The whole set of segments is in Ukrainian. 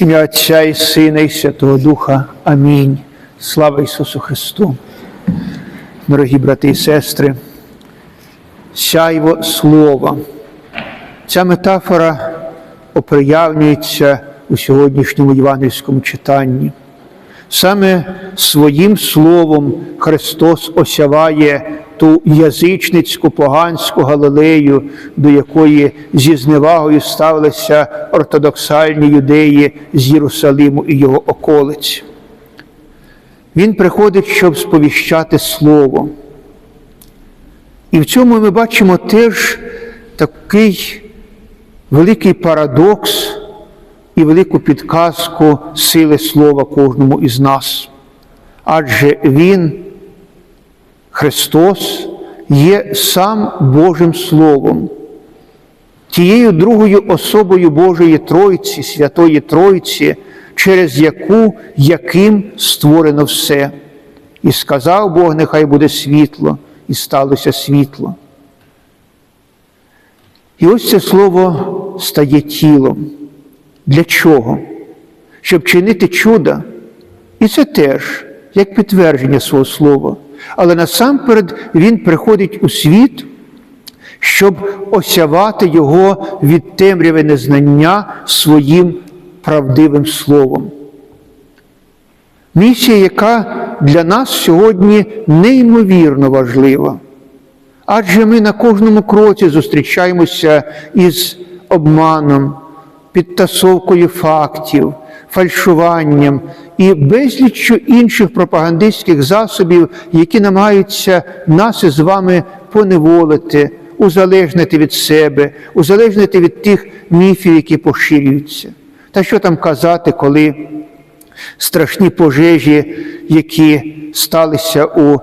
Ім'я Отця і Сина, і Святого Духа. Амінь. Слава Ісусу Христу. Дорогі брати і сестри, сяйво Слова. Ця метафора оприявнюється у сьогоднішньому євангельському читанні. Саме своїм словом Христос осяває ту язичницьку поганську Галилею, до якої зі зневагою ставилися ортодоксальні юдеї з Єрусалиму і його околиць. Він приходить, щоб сповіщати Слово. І в цьому ми бачимо теж такий великий парадокс і велику підказку сили слова кожному із нас. Адже Він, Христос, є сам Божим Словом, тією другою особою Божої Тройці, Святої Тройці, через яку яким створено все. І сказав Бог, нехай буде світло, і сталося світло. І ось це слово стає тілом. Для чого? Щоб чинити чуда. І це теж як підтвердження свого слова. Але насамперед Він приходить у світ, щоб осявати його від темряви незнання своїм правдивим словом. Місія, яка для нас сьогодні неймовірно важлива. Адже ми на кожному кроці зустрічаємося із обманом, підтасовкою фактів, фальшуванням і безліччю інших пропагандистських засобів, які намагаються нас із вами поневолити, узалежнити від себе, узалежнити від тих міфів, які поширюються. Та що там казати, коли страшні пожежі, які сталися у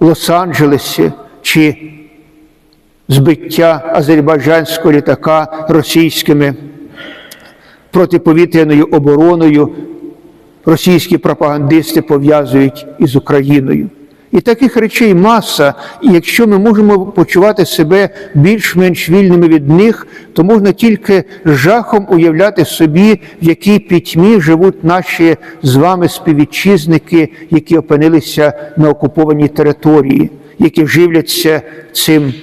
Лос-Анджелесі, чи збиття азербайджанського літака російськими протиповітряною обороною російські пропагандисти пов'язують із Україною. І таких речей маса, і якщо ми можемо почувати себе більш-менш вільними від них, то можна тільки жахом уявляти собі, в якій пітьмі живуть наші з вами співвітчизники, які опинилися на окупованій території, які живляться цим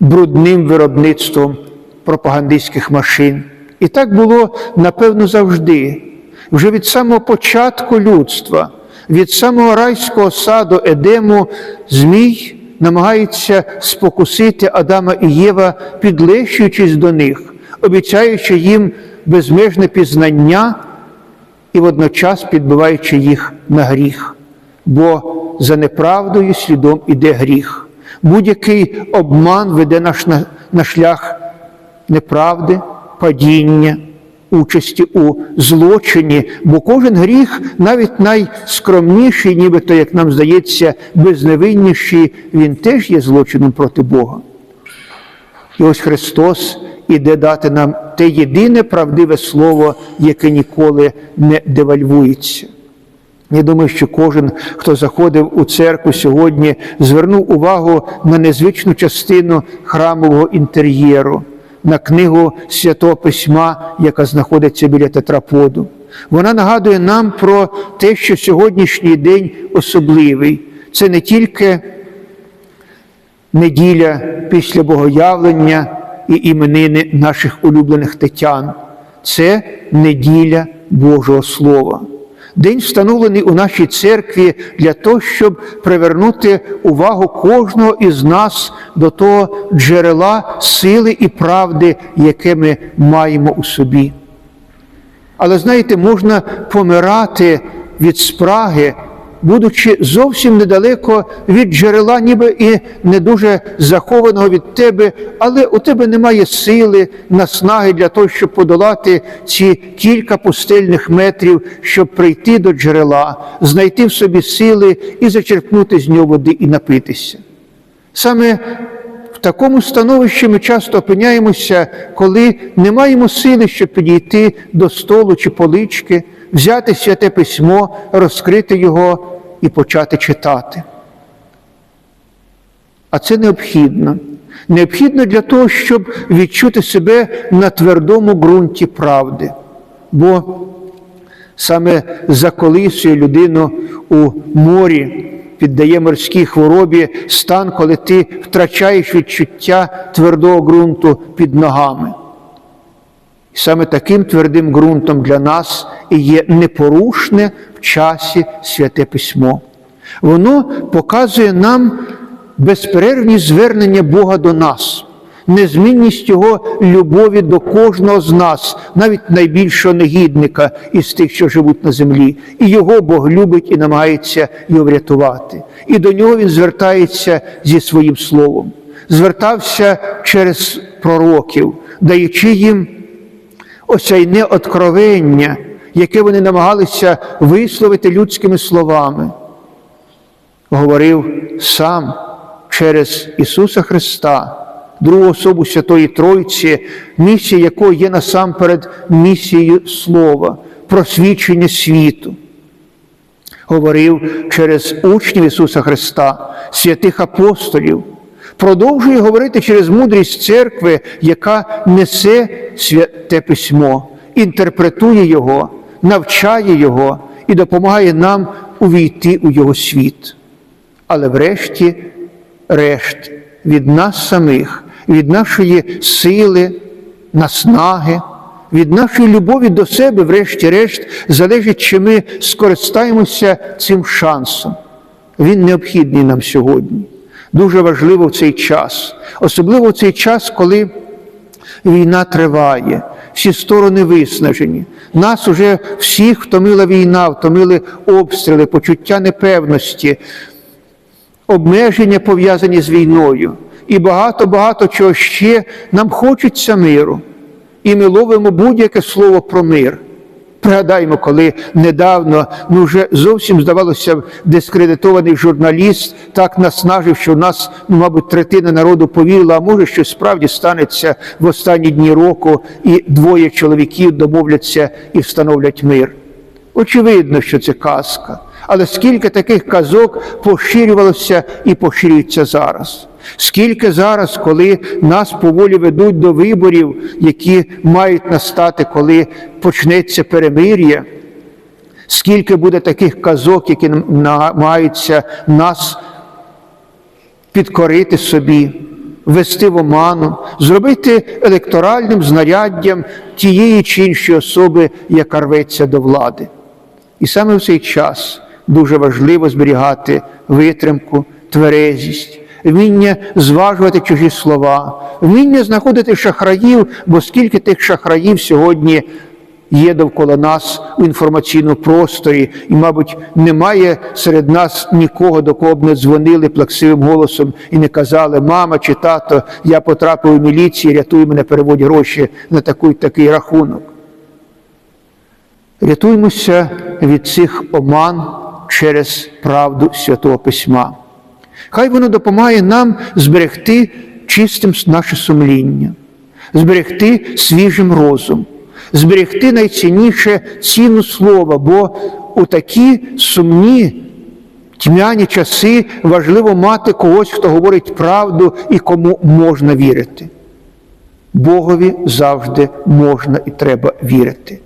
брудним виробництвом пропагандистських машин. І так було, напевно, завжди. Вже від самого початку людства, від самого райського саду Едему, Змій намагається спокусити Адама і Єва, підлещуючись до них, обіцяючи їм безмежне пізнання і водночас підбиваючи їх на гріх. Бо за неправдою слідом іде гріх. Будь-який обман веде наш на, на шлях неправди, падіння, участі у злочині, бо кожен гріх, навіть найскромніший, нібито, як нам здається, безневинніший, він теж є злочином проти Бога. І ось Христос іде дати нам те єдине правдиве слово, яке ніколи не девальвується. Я думаю, що кожен, хто заходив у церкву сьогодні, звернув увагу на незвичну частину храмового інтер'єру, на книгу Святого Письма, яка знаходиться біля тетраподу. Вона нагадує нам про те, що сьогоднішній день особливий. Це не тільки неділя після богоявлення і іменини наших улюблених тетян, це неділя Божого Слова. День встановлений у нашій церкві для того, щоб привернути увагу кожного із нас до того джерела сили і правди, яке ми маємо у собі. Але знаєте, можна помирати від спраги, будучи зовсім недалеко від джерела, ніби і не дуже захованого від тебе, але у тебе немає сили, наснаги для того, щоб подолати ці кілька пустельних метрів, щоб прийти до джерела, знайти в собі сили і зачерпнути з нього води і напитися. Саме такому становищі ми часто опиняємося, коли не маємо сили, щоб підійти до столу чи полички, взяти святе письмо, розкрити його і почати читати. А це необхідно. Необхідно для того, щоб відчути себе на твердому ґрунті правди. Бо саме заколисує людину у морі, піддає морській хворобі стан, коли ти втрачаєш відчуття твердого ґрунту під ногами. І саме таким твердим ґрунтом для нас і є непорушне в часі святе письмо. Воно показує нам безперервні звернення Бога до нас, незмінність Його любові до кожного з нас, навіть найбільшого негідника із тих, що живуть на землі. І його Бог любить і намагається його врятувати. І до нього він звертається зі своїм словом. Звертався через пророків, даючи їм осяйне откровення, яке вони намагалися висловити людськими словами, говорив сам через Ісуса Христа, другу особу Святої Тройці, місія якої є насамперед місією Слова, просвічення світу. Говорив через учнів Ісуса Христа, святих апостолів, продовжує говорити через мудрість церкви, яка несе святе письмо, інтерпретує його, навчає його і допомагає нам увійти у його світ. Але врешті, решт, від нас самих, від нашої сили, наснаги, від нашої любові до себе, врешті-решт, залежить, чи ми скористаємося цим шансом. Він необхідний нам сьогодні. Дуже важливо в цей час, особливо в цей час, коли війна триває, всі сторони виснажені. Нас уже всіх втомила війна, втомили обстріли, почуття непевності, обмеження пов'язані з війною. І багато-багато чого ще нам хочеться миру. І ми ловимо будь-яке слово про мир. Пригадаймо, коли недавно, ну вже зовсім здавалося, дискредитований журналіст так наснажив, що в нас, ну, мабуть, третина народу повірила, а може, що справді станеться в останні дні року, і двоє чоловіків домовляться і встановлять мир. Очевидно, що це казка. Але скільки таких казок поширювалося і поширюється зараз? Скільки зараз, коли нас поволі ведуть до виборів, які мають настати, коли почнеться перемир'я, скільки буде таких казок, які намагаються нас підкорити собі, вести в оману, зробити електоральним знаряддям тієї чи іншої особи, яка рветься до влади. І саме в цей час дуже важливо зберігати витримку, тверезість, вміння зважувати чужі слова, вміння знаходити шахраїв, бо скільки тих шахраїв сьогодні є довкола нас у інформаційному просторі, і, мабуть, немає серед нас нікого, до кого б не дзвонили плаксивим голосом і не казали, мама чи тато, я потрапив у міліцію, рятуй мене, переводь гроші на такий такий рахунок. Рятуємося від цих оман через правду Святого Письма. Хай воно допомагає нам зберегти чистим наше сумління, зберегти свіжим розум, зберегти найцінніше ціну слова, бо у такі сумні, тьмяні часи важливо мати когось, хто говорить правду і кому можна вірити. Богові завжди можна і треба вірити.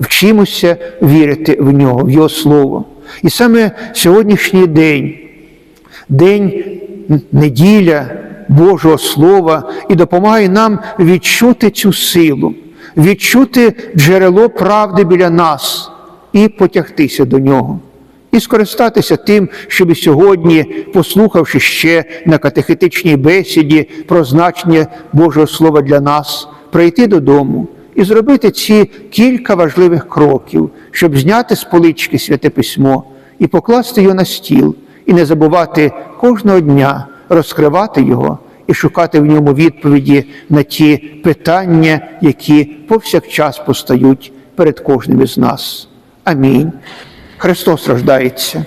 Вчимося вірити в нього, в Його Слово. І саме сьогоднішній день, день неділя Божого Слова, і допомагає нам відчути цю силу, відчути джерело правди біля нас і потягтися до нього. І скористатися тим, щоб сьогодні, послухавши ще на катехетичній бесіді про значення Божого Слова для нас, прийти додому і зробити ці кілька важливих кроків, щоб зняти з полички святе письмо і покласти його на стіл, і не забувати кожного дня розкривати його і шукати в ньому відповіді на ті питання, які повсякчас постають перед кожним із нас. Амінь. Христос рождається.